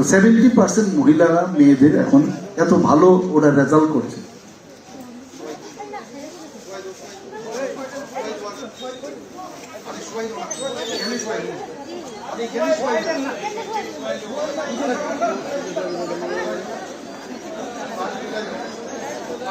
তো seventy percent মহিলারা মেয়েদের এখন এত ভালো ওরা রেজাল্ট করছে।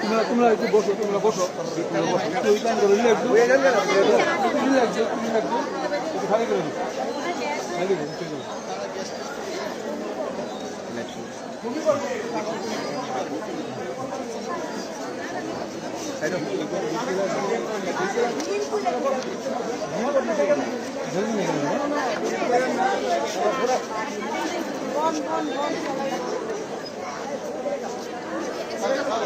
তোমরা তোমরা একটু বসো তোমরা বসো। টাইম করে রিল্যাক্স রিল্যাক্স রিল্যাক্স একটু খালি করে দিন খালি করে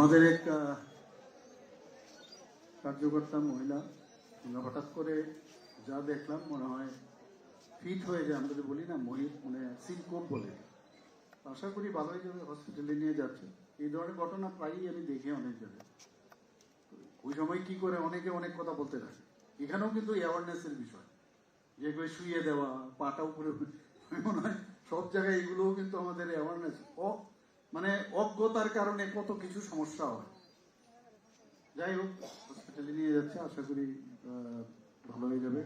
আমাদের এক কার্যকর্তা মহিলা আমরা হঠাৎ করে যা দেখলাম মনে হয় ফিট হয়ে যায়, আমরা যে বলি না মহি মানে সিনকোপ বলে। আশা করি ভালোই যাবে হসপিটালে নিয়ে যাচ্ছে। এই ধরনের ঘটনা প্রায়ই আমি দেখি অনেক জায়গায়। ওই সময় কি করে, অনেকে অনেক কথা বলতে থাকে। এখানেও কিন্তু অ্যাওয়ারনেসের বিষয়। যে করে শুয়ে দেওয়া, পাটা উপরে মনে হয় সব জায়গায় এগুলোও কিন্তু আমাদের অ্যাওয়ারনেস ও মানে অজ্ঞতার কারণে কত কিছু সমস্যা হয়। যাই হোক হসপিটালে নিয়ে যাচ্ছে, আশা করি ভালো হয়ে যাবে।